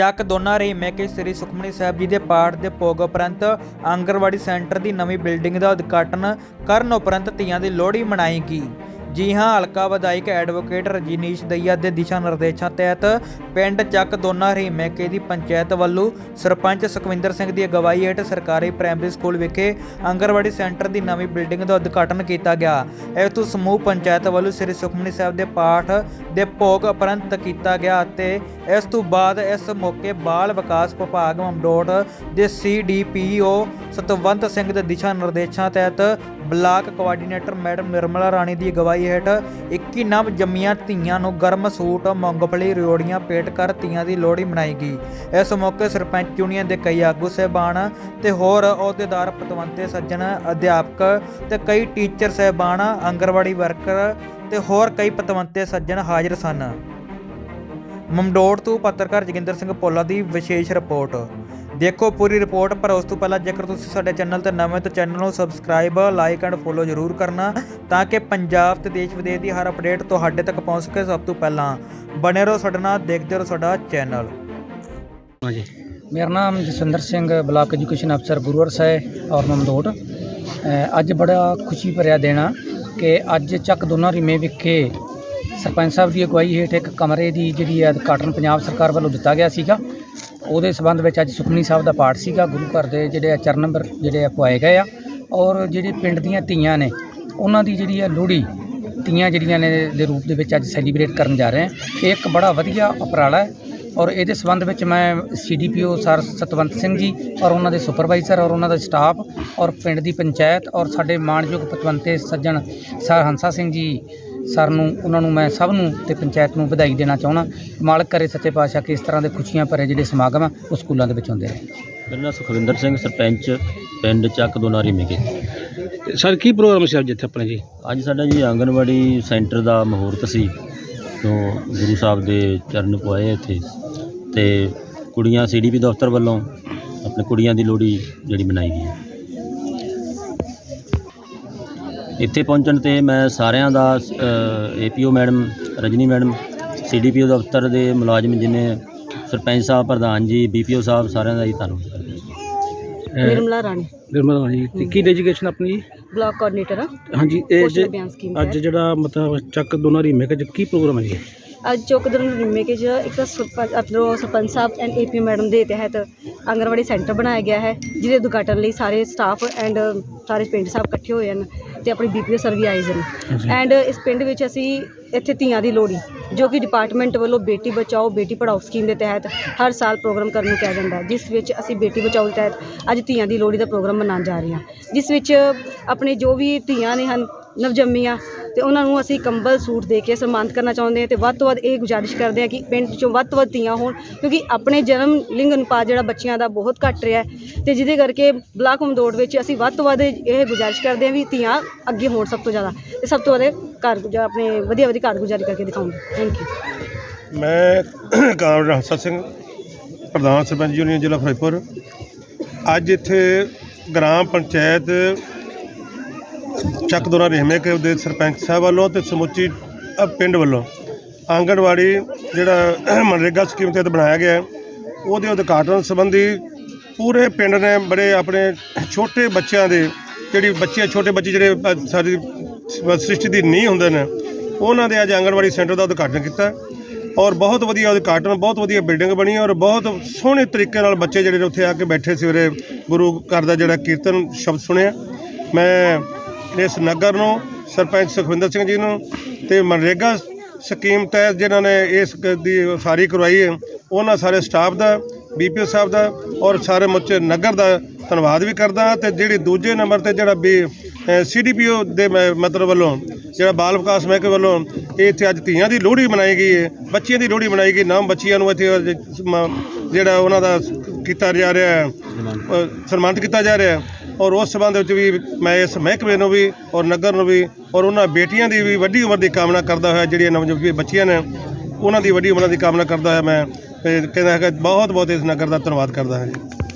ਚੱਕ ਦੋਨਾ ਰਹੀ। ਮੈਂ ਕਿ ਸ੍ਰੀ ਸੁਖਮਨੀ ਸਾਹਿਬ ਜੀ ਦੇ ਪਾਠ ਦੇ ਭੋਗ ਉਪਰੰਤ ਆਂਗਰਵਾੜੀ ਸੈਂਟਰ ਦੀ ਨਵੀਂ ਬਿਲਡਿੰਗ ਦਾ ਉਦਘਾਟਨ ਕਰਨ ਉਪਰੰਤ ਧੀਆਂ ਦੀ ਲੋਹੜੀ ਮਨਾਈ ਗਈ ਜੀ ਹਾਂ, ਹਲਕਾ ਵਿਧਾਇਕ ਐਡਵੋਕੇਟ ਰਜਨੀਸ਼ ਦਈਆ ਦੇ ਦਿਸ਼ਾ ਨਿਰਦੇਸ਼ਾਂ ਤਹਿਤ ਪਿੰਡ ਚੱਕ ਦੋਨਾ ਰਹੀ ਮੈਕੇ ਦੀ ਪੰਚਾਇਤ ਵੱਲੋਂ ਸਰਪੰਚ ਸੁਖਵਿੰਦਰ ਸਿੰਘ ਦੀ ਅਗਵਾਈ ਹੇਠ ਸਰਕਾਰੀ ਪ੍ਰਾਇਮਰੀ ਸਕੂਲ ਵਿਖੇ ਆਂਗਰਵਾੜੀ ਸੈਂਟਰ ਦੀ ਨਵੀਂ ਬਿਲਡਿੰਗ ਦਾ ਉਦਘਾਟਨ ਕੀਤਾ ਗਿਆ। ਇਸ ਤੋਂ ਸਮੂਹ ਪੰਚਾਇਤ ਵੱਲੋਂ ਸ੍ਰੀ ਸੁਖਮਨੀ ਸਾਹਿਬ ਦੇ ਪਾਠ ਦੇ ਭੋਗ ਉਪਰੰਤ ਕੀਤਾ ਗਿਆ ਅਤੇ ਇਸ ਤੋਂ ਬਾਅਦ ਇਸ ਮੌਕੇ ਬਾਲ ਵਿਕਾਸ ਵਿਭਾਗ ਮਮਦੋਟ ਦੇ ਸੀਡੀਪੀਓ ਸਤਵੰਤ ਸਿੰਘ ਦੇ ਦਿਸ਼ਾ ਨਿਰਦੇਸ਼ਾਂ ਤਹਿਤ block coordinator madam Nirmala Rani ਦੀ ਅਗਵਾਈ ਹੇਠ 21 ਨਵ ਜੰਮੀਆਂ ਧੀਆਂ ਨੂੰ ਗਰਮ ਸੂਟ, ਮੂੰਗਫਲੀ, ਰਿਓੜੀਆਂ ਪੇਟ ਕਰ ਧੀਆਂ ਦੀ ਲੋਹੜੀ ਮਨਾਈ ਗਈ। ਇਸ ਮੌਕੇ ਸਰਪੰਚ ਯੂਨੀਅਨ ਦੇ ਕਈ ਆਗੂ ਸਹਿਬਾਨ ਤੇ ਹੋਰ ਅਹੁਦੇਦਾਰ, ਪਤਵੰਤੇ, ਸੱਜਣ, ਅਧਿਆਪਕ ਤੇ ਕਈ ਟੀਚਰ ਸਹਿਬਾਨ ਆਂਗਰਵਾੜੀ ਵਰਕਰ ਤੇ ਹੋਰ ਕਈ ਪਤਵੰਤੇ, ਸੱਜਣ ਹਾਜ਼ਰ ਸਨ। ਮਮਡੋੜ ਤੋਂ ਪੱਤਰਕਾਰ ਜੋਗਿੰਦਰ ਸਿੰਘ ਪੋਲਾ ਦੀ ਵਿਸ਼ੇਸ਼ ਰਿਪੋਰਟ। ਦੇਖੋ ਪੂਰੀ ਰਿਪੋਰਟ ਪਰ ਉਸ ਤੋਂ ਪਹਿਲਾਂ ਜੇਕਰ ਤੁਸੀਂ ਸਾਡੇ ਚੈਨਲ ਤੇ ਨਵੇਂ ਤਾਂ ਚੈਨਲ ਨੂੰ ਸਬਸਕ੍ਰਾਈਬ ਲਾਈਕ ਐਂਡ ਫੋਲੋ ਜ਼ਰੂਰ ਕਰਨਾ ਤਾਂ ਕਿ ਪੰਜਾਬ ਤੇ ਦੇਸ਼ ਵਿਦੇਸ਼ ਦੀ ਹਰ ਅਪਡੇਟ ਤੁਹਾਡੇ ਤੱਕ ਪਹੁੰਚ ਸਕੇ ਸਭ ਤੋਂ ਪਹਿਲਾਂ। ਬਣੇ ਰਹੋ ਸਾਡੇ ਨਾਲ ਦੇਖਦੇ ਰਹੋ ਸਾਡਾ ਚੈਨਲ। ਹਾਂਜੀ। ਮੇਰਾ ਨਾਮ ਜਸਵਿੰਦਰ ਸਿੰਘ ਬਲਾਕ ਐਜੂਕੇਸ਼ਨ ਅਫਸਰ ਗੁਰੂਵਰ ਸਾਹਿਬ ਔਰ ਮਮਦੋਟ। ਅ, ਅੱਜ ਬੜਾ ਖੁਸ਼ੀ ਭਰਿਆ ਦੇਣਾ ਕਿ ਅੱਜ ਚੱਕ ਦੋਨਾ ਰਿਮੇ ਵਿਖੇ ਸਰਪੰਚ ਸਾਹਿਬ ਦੀ ਅਗਵਾਈ ਹੇਠ ਇੱਕ ਕਮਰੇ ਦੀ ਜਿਹੜੀ ਹੈ ਉਦਘਾਟਨ ਪੰਜਾਬ ਸਰਕਾਰ ਵੱਲੋਂ ਦਿੱਤਾ ਗਿਆ ਸੀਗਾ। ਉਹਦੇ ਸਬੰਧ ਵਿੱਚ ਅੱਜ ਸੁਖਮਨੀ ਸਾਹਿਬ ਦਾ ਪਾਠ ਸੀਗਾ। ਗੁਰੂ ਘਰ ਦੇ ਜਿਹੜੇ ਆ ਚਰਨ ਨੰਬਰ ਜਿਹੜੇ ਆ ਪਵਾਏ ਗਏ ਆ ਔਰ ਜਿਹੜੇ ਪਿੰਡ ਦੀਆਂ ਧੀਆਂ ਨੇ, ਉਹਨਾਂ ਦੀ ਜਿਹੜੀ ਹੈ ਲੋਹੜੀ ਤੀਆਂ ਜਿਹੜੀਆਂ ਨੇ ਦੇ ਰੂਪ ਦੇ ਵਿੱਚ ਅੱਜ ਸੈਲੀਬ੍ਰੇਟ ਕਰਨ ਜਾ ਰਹੇ ਹਾਂ ਇਹ ਇੱਕ ਬੜਾ ਵਧੀਆ ਉਪਰਾਲਾ ਹੈ ਔਰ ਇਹਦੇ ਸੰਬੰਧ ਵਿੱਚ ਮੈਂ ਸੀਡੀਪੀਓ ਸਰ ਸਤਵੰਤ ਸਿੰਘ ਜੀ ਔਰ ਉਹਨਾਂ ਦੇ ਸੁਪਰਵਾਈਜ਼ਰ ਔਰ ਉਹਨਾਂ ਦਾ ਸਟਾਫ ਔਰ ਪਿੰਡ ਦੀ ਪੰਚਾਇਤ ਔਰ ਸਾਡੇ ਮਾਣਯੋਗ ਪਤਵੰਤੇ ਸੱਜਣ ਸਰ ਹੰਸਾ ਸਿੰਘ ਜੀ ਸਰ ਨੂੰ ਉਹਨਾਂ ਨੂੰ ਮੈਂ ਸਭ ਨੂੰ ਤੇ ਪੰਚਾਇਤ ਨੂੰ ਵਧਾਈ ਦੇਣਾ ਚਾਹੁੰਦਾ। ਮਾਲਕ ਕਰੇ ਸੱਚੇ ਪਾਤਸ਼ਾਹ ਕਿ ਇਸ ਤਰ੍ਹਾਂ ਦੇ ਖੁਸ਼ੀਆਂ ਭਰੇ ਜਿਹੜੇ ਸਮਾਗਮ ਆ ਉਹ ਸਕੂਲਾਂ ਦੇ ਵਿੱਚ ਹੁੰਦੇ ਰਹੇ। ਮੇਰਾ ਨਾਮ ਸੁਖਵਿੰਦਰ ਸਿੰਘ ਸਰਪੰਚ ਪਿੰਡ ਚੱਕ ਦੋਨਾਰੀ ਤੇ ਸਰ ਕੀ ਪ੍ਰੋਗਰਾਮ ਸੀ ਅੱਜ ਇੱਥੇ ਆਪਣੇ ਜੀ? ਅੱਜ ਸਾਡਾ ਜੀ ਆਂਗਨਵਾੜੀ ਸੈਂਟਰ ਦਾ ਮਹੂਰਤ ਸੀ ਤੋਂ ਗੁਰੂ ਸਾਹਿਬ ਦੇ ਚਰਨ ਪਵਾਏ ਇੱਥੇ। ਤੇ ਕੁੜੀਆਂ ਸੀਡੀਪੀ ਦਫ਼ਤਰ ਵੱਲੋਂ ਆਪਣੇ ਕੁੜੀਆਂ ਦੀ ਲੋਹੜੀ ਜਿਹੜੀ ਮਨਾਈ ਗਈ ਇੱਥੇ ਪਹੁੰਚਣ ਤੇ ਮੈਂ ਸਾਰਿਆਂ ਦਾ APO madam Rajni madam CDPO ਦਫ਼ਤਰ ਦੇ ਮੁਲਾਜ਼ਮ ਜਿਨੇ ਸਰਪੰਚ ਸਾਹਿਬ ਪ੍ਰਧਾਨ ਜੀ ਬੀਪੀਓ ਸਾਹਿਬ ਸਾਰਿਆਂ ਦਾ ਹੀ ਧੰਨਵਾਦ ਕਰਦਾ ਨਿਰਮਲਾ ਰਾਣੀ। ਨਿਰਮਲ ਰਾਣੀ ਜੀ ਤੇ ਕੀ ਡੈਜੀਕੇਸ਼ਨ ਆਪਣੀ ਜੀ? ਬਲਾਕ ਕੋਆਰਡੀਨੇਟਰ ਆ। ਹਾਂਜੀ ਇਹ ਪੋਸ਼ਣ ਜੇ- ਅਭਿਆਨ ਸਕੀਮ ਅੱਜ ਜਿਹੜਾ ਮਤਲਬ ਚੱਕ ਦੋਨਾਂ ਦੀ ਮੇਕ ਕੀ ਪ੍ਰੋਗਰਾਮ ਹੈ? ਜੀ ਅੱਜ ਚੌਕਦਰ ਨਿੰਮੇ ਕੇ ਚ ਇੱਕ ਸਰਪੰਚ ਆਪਣਾ sarpanch sahib and AP madam ਦੇ ਤਹਿਤ ਆਂਗਣਵਾੜੀ ਸੈਂਟਰ ਬਣਾਇਆ ਗਿਆ ਹੈ ਜਿਹਦੇ ਉਦਘਾਟਨ ਲਈ ਸਾਰੇ ਸਟਾਫ ਐਂਡ ਸਾਰੇ ਪਿੰਡ ਸਾਹਿਬ ਇਕੱਠੇ ਹੋਏ ਹਨ। ਤੇ ਆਪਣੀ ਬੀਪੀਓ ਸਰ ਵੀ ਆਏ ਹਨ ਐਂਡ ਇਸ ਪਿੰਡ ਵਿੱਚ ਅਸੀਂ ਇੱਥੇ ਧੀਆਂ ਦੀ ਲੋਹੜੀ ਜੋ ਕਿ ਡਿਪਾਰਟਮੈਂਟ ਵੱਲੋਂ ਬੇਟੀ ਬਚਾਓ ਬੇਟੀ ਪੜਾਓ ਸਕੀਮ ਦੇ ਤਹਿਤ ਹਰ ਸਾਲ ਪ੍ਰੋਗਰਾਮ ਕਰਨ ਨੂੰ ਕਿਹਾ ਜਾਂਦਾ ਜਿਸ ਵਿੱਚ ਅਸੀਂ ਬੇਟੀ ਬਚਾਓ ਦੇ ਤਹਿਤ ਅੱਜ ਧੀਆਂ ਦੀ ਲੋਹੜੀ ਦਾ ਪ੍ਰੋਗਰਾਮ ਮਨਾਉਣ ਜਾ ਰਹੇ ਹਾਂ। ਜਿਸ ਵਿੱਚ ਆਪਣੇ ਜੋ ਵੀ ਧੀਆਂ ਨੇ ਹਨ ਨਵਜੰਮੀਆਂ ਤੇ ਉਹਨਾਂ ਨੂੰ ਅਸੀਂ ਕੰਬਲ, ਸੂਟ ਦੇ ਕੇ ਸਨਮਾਨਿਤ ਕਰਨਾ ਚਾਹੁੰਦੇ ਹਾਂ ਤੇ ਵੱਧ ਤੋਂ ਵੱਧ ਇਹ ਗੁਜ਼ਾਰਿਸ਼ ਕਰਦੇ ਹਾਂ ਕਿ ਪਿੰਡ 'ਚੋਂ ਵੱਧ ਤੋਂ ਵੱਧ ਧੀਆਂ ਹੋਣ ਕਿਉਂਕਿ ਆਪਣੇ ਜਨਮ ਲਿੰਗ ਅਨੁਪਾਤ ਜਿਹੜਾ ਬੱਚਿਆਂ ਦਾ ਬਹੁਤ ਘੱਟ ਰਿਹਾ ਹੈ ਤੇ ਜਿਹਦੇ ਕਰਕੇ ਬਲਾਕ ਮਮਦੋੜ ਵਿੱਚ ਅਸੀਂ ਵੱਧ ਤੋਂ ਵੱਧ ਇਹ ਗੁਜ਼ਾਰਿਸ਼ ਕਰਦੇ ਹਾਂ ਵੀ ਧੀਆਂ ਅੱਗੇ ਹੋਣ ਸਭ ਤੋਂ ਜ਼ਿਆਦਾ ਤੇ ਸਭ ਤੋਂ ਵੱਧ ਘਰ ਆਪਣੇ ਵਧੀਆ ਵਧੀਆ ਘਰ ਗੁਜ਼ਾਰੀ ਕਰਕੇ ਦਿਖਾਉਣ ਥੈਂਕ ਯੂ ਮੈਂ ਕਾਮਰੇਡ ਹੰਸਾ ਸਿੰਘ, ਪ੍ਰਧਾਨ ਸਰਪੰਚ ਯੂਨੀਅਨ ਜ਼ਿਲ੍ਹਾ ਫਿਰੋਜ਼ਪੁਰ ਅੱਜ ਇੱਥੇ ਗ੍ਰਾਮ ਪੰਚਾਇਤ ਚੱਕ ਦੋਨਾ ਰਹਿਮੇ ਕੇ ਦੇ ਸਰਪੰਚ ਸਾਹਿਬ ਵੱਲੋਂ ਤੇ ਸਮੁੱਚੀ ਅ, ਪਿੰਡ ਵੱਲੋਂ। ਆਂਗਣਵਾੜੀ ਜਿਹੜਾ ਮਨਰੇਗਾ ਸਕੀਮ ਤਹਿਤ ਬਣਾਇਆ ਗਿਆ ਹੈ, ਉਹਦੇ ਉਦਘਾਟਨ ਸੰਬੰਧੀ ਪੂਰੇ ਪਿੰਡ ਨੇ ਬੜੇ ਆਪਣੇ ਛੋਟੇ ਬੱਚਿਆਂ ਦੇ ਜਿਹੜੀ ਬੱਚੇ ਛੋਟੇ ਬੱਚੇ ਜਿਹੜੇ ਅ, ਸਾਡੀ ਸ- ਸ੍ਰਿਸ਼ਟੀ ਦੀ ਨੀਂਹ ਹੁੰਦੇ ਨੇ ਉਹਨਾਂ ਦੇ ਅੱਜ ਆਂਗਣਵਾੜੀ ਸੈਂਟਰ ਦਾ ਉਦਘਾਟਨ ਕੀਤਾ ਔਰ ਬਹੁਤ ਵਧੀਆ ਉਦਘਾਟਨ ਬਹੁਤ ਵਧੀਆ ਬਿਲਡਿੰਗ ਬਣੀ ਔਰ ਬਹੁਤ ਸੋਹਣੇ ਤਰੀਕੇ ਨਾਲ ਬੱਚੇ ਜਿਹੜੇ ਨੇ ਉੱਥੇ ਆ ਕੇ ਬੈਠੇ ਸਵੇਰੇ ਗੁਰੂ ਘਰ ਦਾ ਜਿਹੜਾ ਕੀਰਤਨ ਸ਼ਬਦ ਸੁਣਿਆ। ਮੈਂ ਇਸ ਨਗਰ ਨੂੰ, ਸਰਪੰਚ ਸੁਖਵਿੰਦਰ ਸਿੰਘ ਜੀ ਨੂੰ ਤੇ ਮਨਰੇਗਾ ਸਕੀਮ ਤਹਿਤ ਜਿਨ੍ਹਾਂ ਨੇ ਇਸ ਦੀ ਸਾਰੀ ਕਰਵਾਈ ਹੈ, ਉਹਨਾਂ ਸਾਰੇ ਸਟਾਫ ਦਾ, ਬੀਪੀਓ ਸਾਹਿਬ ਦਾ ਔਰ ਸਾਰੇ ਮੁੱਚੇ ਨਗਰ ਦਾ ਧੰਨਵਾਦ ਵੀ ਕਰਦਾ ਤੇ ਜਿਹੜੀ ਦੂਜੇ ਨੰਬਰ ਤੇ ਜਿਹੜਾ ਵੀ ਸੀਡੀਪੀਓ ਦੇ ਮ- ਮਤਲਬ ਵੱਲੋਂ, ਜਿਹੜਾ ਬਾਲ ਵਿਕਾਸ ਮਹਿਕਮੇ ਵੱਲੋਂ ਇਹ ਇੱਥੇ ਅੱਜ ਧੀਆਂ ਦੀ ਲੋਹੜੀ ਮਨਾਈ ਗਈ ਹੈ, ਬੱਚਿਆਂ ਦੀ ਲੋਹੜੀ ਮਨਾਈ ਗਈ, ਨਾਮ ਬੱਚੀਆਂ ਨੂੰ ਇੱਥੇ ਜਿਹੜਾ ਉਹਨਾਂ ਦਾ ਕੀਤਾ ਜਾ ਰਿਹਾ ਹੈ ਸਨਮਾਨਿਤ ਕੀਤਾ ਜਾ ਰਿਹਾ ਹੈ। ਔਰ ਉਸ ਸੰਬੰਧ ਵਿੱਚ ਵੀ ਮੈਂ ਇਸ ਮਹਿਕਮੇ ਨੂੰ ਵੀ ਔਰ ਨਗਰ ਨੂੰ ਵੀ ਔਰ ਉਹਨਾਂ ਬੇਟੀਆਂ ਦੀ ਵੀ ਵੱਡੀ ਉਮਰ ਦੀ ਕਾਮਨਾ ਕਰਦਾ ਹੋਇਆ, ਜਿਹੜੀਆਂ ਨਵਜੰਮੀ ਬੱਚੀਆਂ ਨੇ, ਉਹਨਾਂ ਦੀ ਵੱਡੀ ਉਮਰ ਦੀ ਕਾਮਨਾ ਕਰਦਾ ਹੋਇਆ ਮੈਂ ਕਹਿੰਦਾ ਹੈ ਕਿ ਬਹੁਤ ਬਹੁਤ ਇਸ ਨਗਰ ਦਾ ਧੰਨਵਾਦ ਕਰਦਾ ਹਾਂ ਜੀ।